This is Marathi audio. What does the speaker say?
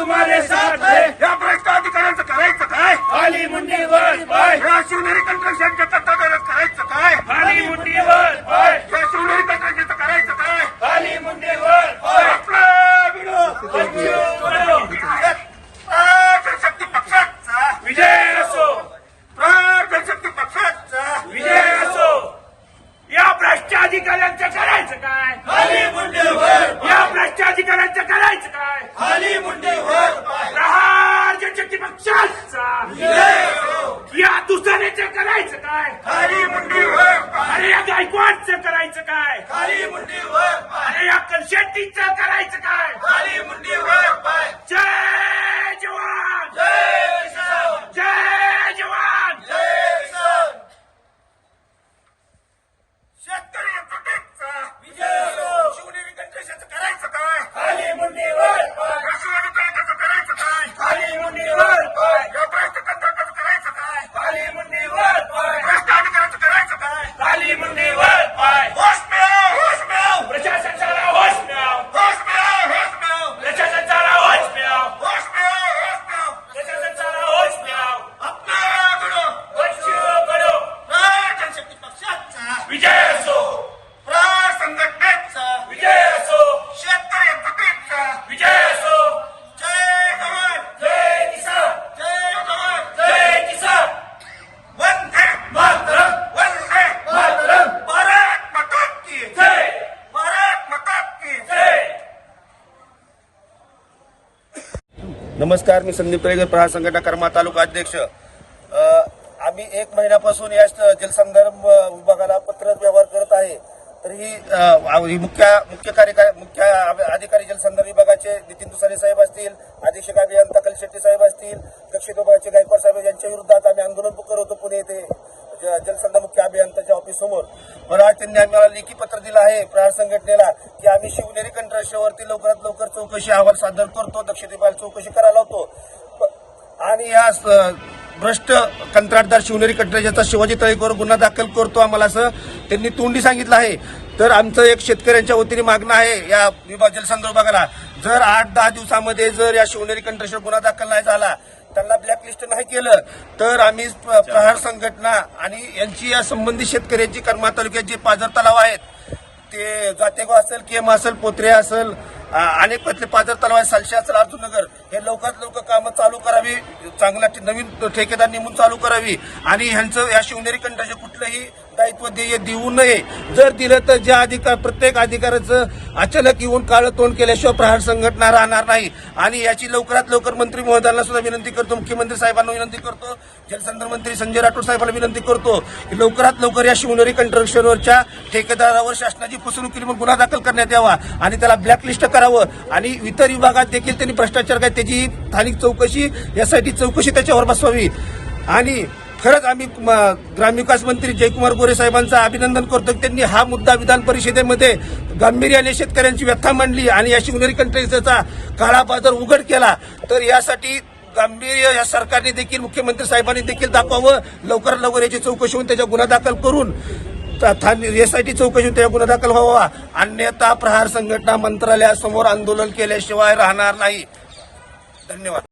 तुम्हारे साथ है। या भ्रष्ट अधिकाऱ्यांचं करायचं काय खाली मुंडी वर पाय या शिवनेरी कंट्रक्शनच्या तत्वाधानात करायचं काय खाली मुंडी वर पाय या शिवनेरी कंट्रक्शनचं करायचं काय खाली मुंडी वर पाय आपला विरोध बच्चू कडो प्रहार जनशक्ती पक्षाचा विजय असो प्रहार जनशक्ती पक्षाचा विजय असो या भ्रष्ट अधिकाऱ्यांचं करायचं काय खाली मुंडेवर या भ्रष्ट अधिकाऱ्यांचं करायचं काय खाली मुंडेवर प्रहार जनशक्ती पक्षाचा या दुसऱ्याचं करायचं काय खाली मुंडेवर अरे या गायकवाडचं करायचं काय खाली मुंडेवर अरे या कलशेट्टीचं करायचं काय खाली मुंडेवर पाय जय जवान जय किसान जय जवान जय किसान शेतकरी एकजुटीचा विजय असो शिवनेरी कंट्रेशाचं करायचं काय खाली मुंडीवर पाय राष्ट्रवादी काँग्रेसचं करायचं काय खाली मुंडीवर पाय या भ्रष्ट कंत्राटाचं करायचं काय खाली मुंडीवर पाय भ्रष्ट अधिकाऱ्याचं करायचं काय खाली मुंडीवर पाय होश में आओ होश में आओ प्रशासनाला होश मिळाव होश में आओ होश में आओ प्रशासनाला होश मिळाव होश में आओ होश में आओ प्रशासनाला होश मिळाव अपना गुरु बच्चू कडो प्रहार जनशक्ती पक्षाचा विजय असो प्रहार संघटनेचा विजय असो शेतकरी एकजुटीचा विजय असो जय जवान जय किसान जय जवान जय किसान वंदे मातरम वंदे मातरम भारत माता की जय भारत माता की जय नमस्कार मी संदीप तळेकर प्रहार संघटना कर्मा तालुका अध्यक्ष. आम्ही एक महिन्यापासून या जलसंदर्भ जलसंधारण विभागाला पत्र व्यवहार करत आहे. तर ही मुख्य मुख्य कार्यकारी मुख्य अधिकारी जलसंधारण विभागाचे नितीन दुसारे साहेब असतील अधीक्षक अभियंता कलशेट्टी साहेब असतील दक्षिण विभागाचे गायकवाड साहेब यांच्या विरोधात आम्ही आंदोलन करत होतो पुणे येथे. ज- मुख्य अभियंताच्या ऑफिस समोर आज त्यांनी आम्हाला लेखी पत्र दिलं आहे. प्रहार संघटनेला की आम्ही शिवनेरी कंट्रस्टवरती लवकरात लवकर चौकशी अहवाल सादर करतो. दक्षतेपाल चौकशी करायला होतो प- आणि या स- भ्रष्ट कंत्राटदार शिवनेरी कंत्राटाचा शिवाजी तळेकर गुन्हा दाखल करतो आम्हाला असं त्यांनी तोंडी सांगितलं आहे. तर आमचं एक शेतकऱ्यांच्या वतीने मागणं आहे या विभाग जलसंधारण विभागाला जर आठ दहा दिवसामध्ये जर या शिवनेरी कंट्रस्टवर गुन्हा दाखल नाही झाला त्यांना ब्लॅकलिस्ट नाही केलं तर आम्ही प्र- प्रहार संघटना आणि यांची या संबंधित शेतकऱ्यांची कर्मा तालुक्यात जे पाझर तलाव आहेत ते जातेगाव असेल केम असेल पोत्रे असेल अनेक पतले पाझर तलाव आहे सालशे असेल अर्जुननगर हे लवकरात लवकर कामं चालू करावी चांगला नवीन ठेकेदार नेमून चालू करावी आणि ह्यांचं या शिवनेरी कंठाचे कुठलंही दायित्व ध्येय देऊ नये. जर दिलं तर ज्या अधिकार प्रत्येक अधिकाराचं अचानक येऊन काळं तोंड केल्याशिवाय प्रहार संघटना राहणार नाही. आणि याची लवकरात लवकर मंत्री महोदयांना सुद्धा विनंती करतो मुख्यमंत्री साहेबांना विनंती करतो जलसंधारण मंत्री संजय राठोड साहेबांना विनंती करतो की लवकरात लवकर या शिवनेरी कंट्रक्शनवरच्या ठेकेदारावर शासनाची फसवणूक केली म्हणून गुन्हा दाखल करण्यात यावा आणि त्याला ब्लॅकलिस्ट करावं. आणि इतर विभागात देखील त्यांनी भ्रष्टाचार काय त्याची स्थानिक चौकशी यासाठी चौकशी त्याच्यावर बसवावी. आणि खरंच आम्ही म, ग्रामविकास मंत्री जयकुमार गोरे साहेबांचं अभिनंदन करतो त्यांनी हा मुद्दा विधान परिषदेमध्ये गांभीर्याने शेतकऱ्यांची व्यथा मांडली आणि या शिवनेरी कंट्रीचा काळा बाजार उघड केला. तर यासाठी गांभीर्य या सरकारने देखील मुख्यमंत्री साहेबांनी देखील दाखवावं. लवकरात लवकर याची चौकशी होऊन त्याच्या गुन्हा दाखल करून एसआयटी चौकशी होऊन त्याच्या गुन्हा दाखल व्हावा. अन्यथा प्रहार संघटना मंत्रालयासमोर आंदोलन केल्याशिवाय राहणार नाही. धन्यवाद.